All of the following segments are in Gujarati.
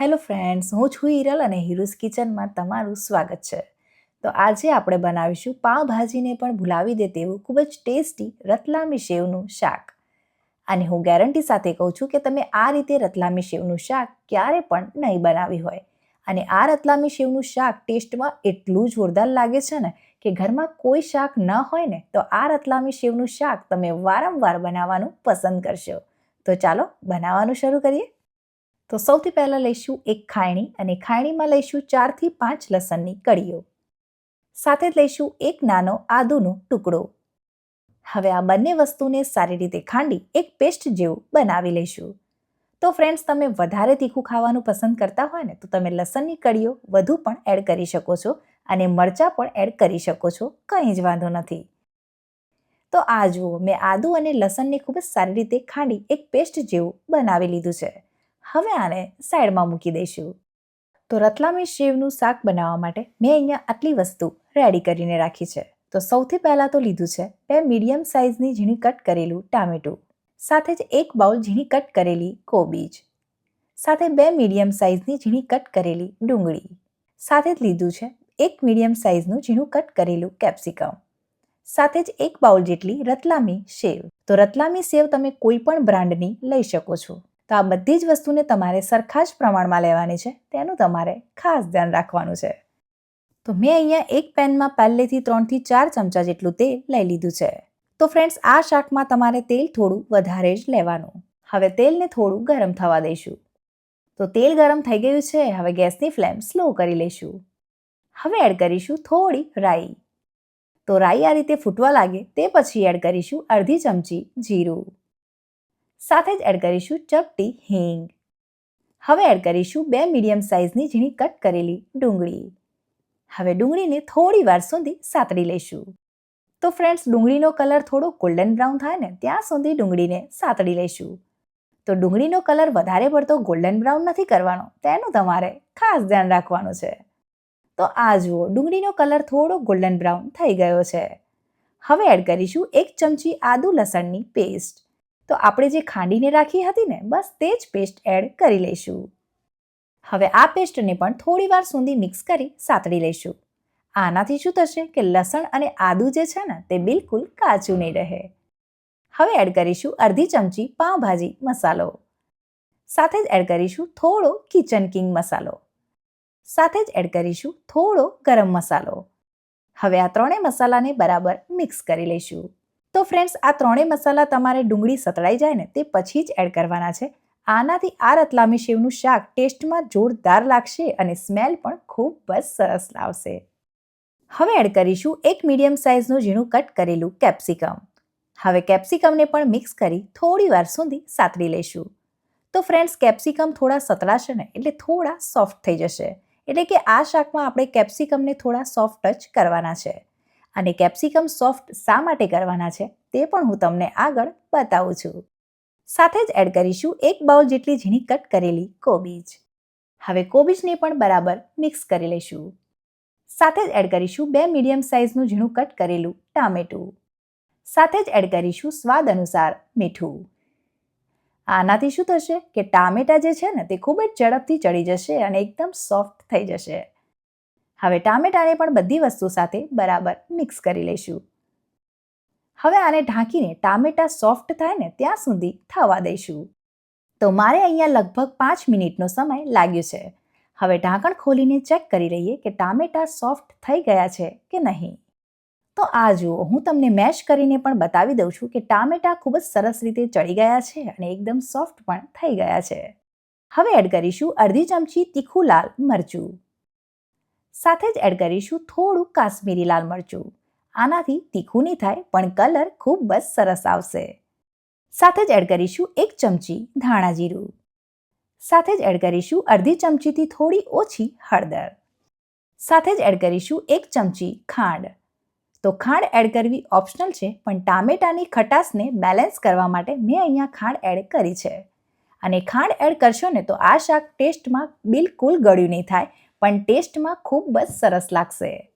હેલો ફ્રેન્ડ્સ, હું છું હિરલ અને હિરુસ કિચનમાં તમારું સ્વાગત છે. તો આજે આપણે બનાવીશું પાવભાજીને પણ ભૂલાવી દે તેવું ખૂબ જ ટેસ્ટી રતલામી સેવનું શાક. અને હું ગેરંટી સાથે કહું છું કે તમે આ રીતે રતલામી સેવનું શાક ક્યારે પણ નહીં બનાવી હોય. અને આ રતલામી શેવનું શાક ટેસ્ટમાં એટલું જોરદાર લાગે છે ને કે ઘરમાં કોઈ શાક ન હોય ને તો આ રતલામી શેવનું શાક તમે વારંવાર બનાવવાનું પસંદ કરશો. તો ચાલો, બનાવવાનું શરૂ કરીએ. તો સૌથી પહેલાં લઈશું એક ખાયણી અને ખાયણીમાં લઈશું ચારથી પાંચ લસણની કળીઓ. સાથે જ લઈશું એક નાનો આદુનો ટુકડો. હવે આ બંને વસ્તુને સારી રીતે ખાંડી એક પેસ્ટ જેવું બનાવી લઈશું. તો ફ્રેન્ડ્સ તમે વધારે તીખું ખાવાનું પસંદ કરતા હોય ને, તો તમે લસણની કળીઓ વધુ પણ એડ કરી શકો છો અને મરચાં પણ એડ કરી શકો છો, કંઈ જ વાંધો નથી. તો આ જુઓ, મેં આદુ અને લસણને ખૂબ જ સારી રીતે ખાંડી એક પેસ્ટ જેવું બનાવી લીધું છે. હવે આને સાઈડમાં મૂકી દઈશું. તો રતલામી શેવનું શાક બનાવવા માટે મેં અહીંયા આટલી વસ્તુ રેડી કરીને રાખી છે. તો સૌથી પહેલાં તો લીધું છે બે મીડિયમ સાઇઝની ઝીણી કટ કરેલું ટામેટું, સાથે જ એક બાઉલ ઝીણી કટ કરેલી કોબીજ, સાથે બે મીડિયમ સાઇઝની ઝીણી કટ કરેલી ડુંગળી, સાથે જ લીધું છે એક મીડિયમ સાઇઝનું ઝીણું કટ કરેલું કેપ્સિકમ સાથે જ એક બાઉલ જેટલી રતલામી સેવ તો રતલામી સેવ તમે કોઈ પણ બ્રાન્ડની લઈ શકો છો. આ બધી જ વસ્તુને તમારે સરખા જ પ્રમાણમાં લેવાની છે. તેનું તમારે ખાસ ધ્યાન રાખવાનું છે. તો મેં અહીંયા એક પેનમાં પહેલેથી ત્રણથી ચાર ચમચા જેટલું તેલ લઈ લીધું છે. તો ફ્રેન્ડ્સ, આ શાકમાં તમારે તેલ થોડું વધારે જ લેવાનું. હવે તેલને થોડું ગરમ થવા દઈશું. તો તેલ ગરમ થઈ ગયું છે, હવે ગેસની ફ્લેમ સ્લો કરી લઈશું. હવે એડ કરીશું થોડી રાઈ. તો રાઈ આ રીતે ફૂટવા લાગે તે પછી એડ કરીશું અડધી ચમચી જીરું. સાથે જ એડ કરીશું ચપટી હિંગ. હવે એડ કરીશું બે મીડિયમ સાઇઝની ઝીણી કટ કરેલી ડુંગળી. હવે ડુંગળીને થોડી વાર સુધી સાતડી લઈશું. તો ફ્રેન્ડ્સ, ડુંગળીનો કલર થોડો ગોલ્ડન બ્રાઉન થાય ને, ત્યાં સુધી ડુંગળીને સાતડી લઈશું. તો ડુંગળીનો કલર વધારે પડતો ગોલ્ડન બ્રાઉન નથી કરવાનો, તેનું તમારે ખાસ ધ્યાન રાખવાનું છે. તો આ જુઓ, ડુંગળીનો કલર થોડો ગોલ્ડન બ્રાઉન થઈ ગયો છે. હવે એડ કરીશું એક ચમચી આદુ લસણની પેસ્ટ. તો આપણે જે ખાંડીને રાખી હતી ને, બસ તે જ પેસ્ટ એડ કરી લઈશું. હવે આ પેસ્ટને પણ થોડી વાર સુધી મિક્સ કરી સાતડી લઈશું. આનાથી શું થશે કે લસણ અને આદુ જે છે ને, તે બિલકુલ કાચું નહીં રહે. હવે એડ કરીશું અડધી ચમચી પાઉંભાજી મસાલો. સાથે જ એડ કરીશું થોડો કિચન કિંગ મસાલો. સાથે જ એડ કરીશું થોડો ગરમ મસાલો. હવે આ ત્રણેય મસાલાને બરાબર મિક્સ કરી લઈશું. તો ફ્રેન્ડ્સ આ ત્રણેય મસાલા તમારે ડુંગળી સતળાઈ જાય ને તે પછી જ એડ કરવાના છે. આનાથી આ રતલામી શેવનું શાક ટેસ્ટમાં જોરદાર લાગશે અને સ્મેલ પણ ખૂબ જ સરસ લાવશે. હવે એડ કરીશું એક મીડિયમ સાઇઝનું ઝીણું કટ કરેલું કેપ્સિકમ હવે કેપ્સિકમને પણ મિક્સ કરી થોડી વાર સુધી સાતડી લઈશું. તો ફ્રેન્ડ્સ કેપ્સિકમ થોડા સતળાશે ને એટલે થોડા સોફ્ટ થઈ જશે. એટલે કે આ શાકમાં આપણે કેપ્સિકમને થોડા સોફ્ટ ટચ કરવાના છે. અને કેપ્સિકમ સોફ્ટ શા માટે કરવાના છે તે પણ હું તમને આગળ બતાવું છું. સાથે જ એડ કરીશું એક બાઉલ જેટલી ઝીણી કટ કરેલી કોબીજ. હવે કોબીજને પણ બરાબર મિક્સ કરી લઈશું. સાથે જ એડ કરીશું બે મીડિયમ સાઇઝનું ઝીણું કટ કરેલું ટામેટું. સાથે જ એડ કરીશું સ્વાદ અનુસાર મીઠું. આનાથી શું થશે કે ટામેટા જે છે ને તે ખૂબ જ ઝડપથી ચડી જશે અને એકદમ સોફ્ટ થઈ જશે. હવે ટામેટાને પણ બધી વસ્તુ સાથે બરાબર મિક્સ કરી લઈશું. હવે આને ઢાંકીને ટામેટા સોફ્ટ થાય ને ત્યાં સુધી થવા દઈશું. તો મારે અહીંયા લગભગ પાંચ મિનિટનો સમય લાગ્યો છે. હવે ઢાંકણ ખોલીને ચેક કરી લઈએ કે ટામેટા સોફ્ટ થઈ ગયા છે કે નહીં. તો આ જુઓ, હું તમને મેશ કરીને પણ બતાવી દઉં છું કે ટામેટા ખૂબ જ સરસ રીતે ચડી ગયા છે અને એકદમ સોફ્ટ પણ થઈ ગયા છે. હવે એડ કરીશું અડધી ચમચી તીખું લાલ મરચું. સાથે જ એડ કરીશું થોડું કાશ્મીરી લાલ મરચું. આનાથી તીખું નહીં થાય, પણ કલર ખૂબ જ સરસ આવશે. સાથે જ એડ કરીશું એક ચમચી ધાણા જીરું. સાથે જ એડ કરીશું અડધી ચમચીથી થોડી ઓછી હળદર. સાથે જ એડ કરીશું એક ચમચી ખાંડ. તો ખાંડ એડ કરવી ઓપ્શનલ છે, પણ ટામેટાની ખટાશને બેલેન્સ કરવા માટે મેં અહીંયા ખાંડ એડ કરી છે. અને ખાંડ એડ કરશો ને તો આ શાક ટેસ્ટમાં બિલકુલ ગળ્યું નહીં થાય પણ ટેસ્ટમાં ખૂબ જ સરસ લાગશે.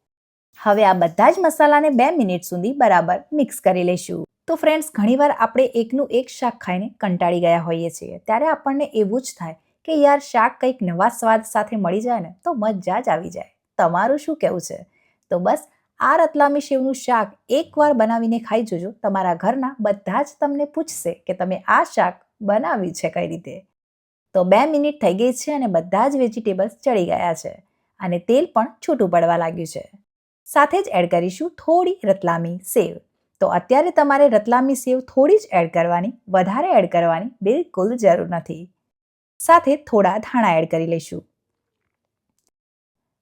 હવે આ બધા જ મસાલાને બે મિનિટ સુધી બરાબર મિક્સ કરી લઈશું. તો ફ્રેન્ડ્સ, ઘણીવાર આપણે એકનું એક શાક ખાઈને કંટાળી ગયા હોઈએ છીએ. ત્યારે આપણને એવું જ થાય કે યાર, શાક કંઈક નવા સ્વાદ સાથે મળી જાય ને, તો મજા જ આવી જાય. તમારું શું કહેવું છે? તો બસ, આ રતલામી સેવનું શાક એકવાર બનાવીને ખાઈ જોજો. તમારા ઘરના બધા જ તમને પૂછશે કે તમે આ શાક બનાવ્યું છે કઈ રીતે. તો બે મિનિટ થઈ ગઈ છે અને બધા જ વેજીટેબલ્સ ચડી ગયા છે અને તેલ પણ છૂટું પડવા લાગ્યું છે. સાથે જ એડ કરીશું થોડી રતલામી સેવ. તો અત્યારે તમારે રતલામી સેવ થોડી જ એડ કરવાની, વધારે એડ કરવાની બિલકુલ જરૂર નથી. સાથે થોડા ધાણા એડ કરી લઈશું.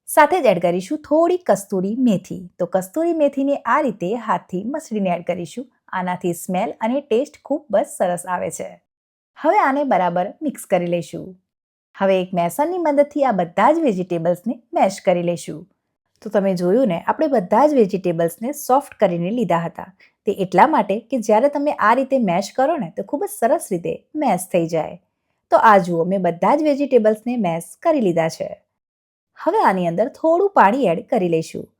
સાથે જ એડ કરીશું થોડી કસ્તુરી મેથી. તો કસ્તુરી મેથીને આ રીતે હાથથી મસળીને એડ કરીશું. આનાથી સ્મેલ અને ટેસ્ટ ખૂબ જ સરસ આવે છે. હવે આને બરાબર મિક્સ કરી લઈશું. હવે એક મેસનની મદદથી આ બધા જ વેજીટેબલ્સને મેશ કરી લઈશું. તો તમે જોયું ને, આપણે બધા જ વેજીટેબલ્સને સોફ્ટ કરીને લીધા હતા. તે એટલા માટે કે જ્યારે તમે આ રીતે મેશ કરો ને, તો ખૂબ જ સરસ રીતે મેશ થઈ જાય. તો આ જુઓ, મેં બધા જ વેજીટેબલ્સને મેશ કરી લીધા છે. હવે આની અંદર થોડું પાણી એડ કરી લઈશું.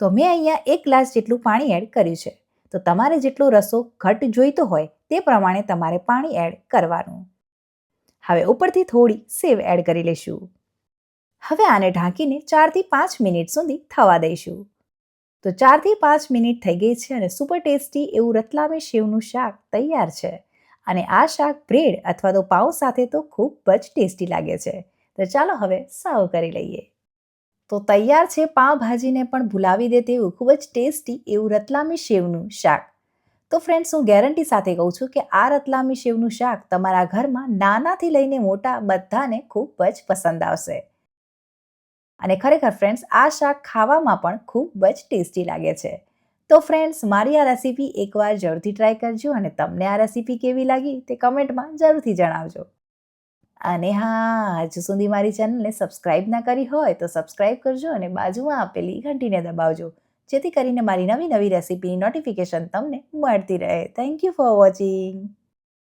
તો મેં અહીંયા એક ગ્લાસ જેટલું પાણી એડ કર્યું છે. તો તમારે જેટલો રસો ઘટ જોઈતો હોય તે પ્રમાણે તમારે પાણી એડ કરવાનું. હવે ઉપરથી થોડી સેવ એડ કરી લઈશું હવે આને ઢાંકીને ચારથી પાંચ મિનિટ સુધી થવા દઈશું. તો ચારથી પાંચ મિનિટ થઈ ગઈ છે અને સુપર ટેસ્ટી એવું રતલામી શેવનું શાક તૈયાર છે. અને આ શાક બ્રેડ અથવા તો પાઉં સાથે તો ખૂબ જ ટેસ્ટી લાગે છે. તો ચાલો હવે સર્વ કરી લઈએ. તો તૈયાર છે પાવભાજીને પણ ભૂલાવી દે તેવું ખૂબ જ ટેસ્ટી એવું રતલામી શેવનું શાક. તો ફ્રેન્ડ્સ હું ગેરંટી સાથે કહું છું કે આ રતલામી શેવનું શાક તમારા ઘરમાં નાનાથી લઈને મોટા બધાને ખૂબ જ પસંદ આવશે. અને ખરેખર ફ્રેન્ડ્સ આ શાક ખાવામાં પણ ખૂબ જ ટેસ્ટી લાગે છે. તો ફ્રેન્ડ્સ મારી આ રેસીપી એકવાર જરૂરથી ટ્રાય કરજો અને તમને આ રેસીપી કેવી લાગી તે કમેન્ટમાં જરૂરથી જણાવજો. અને હા, હજુ સુધી મારી ચેનલને સબસ્ક્રાઇબ ના કરી હોય તો સબસ્ક્રાઇબ કરજો અને બાજુમાં આપેલી ઘંટીને દબાવજો. જેથી કરીને મારી નવી નવી રેસીપીની નોટિફિકેશન તમને મળતી રહે. Thank you for watching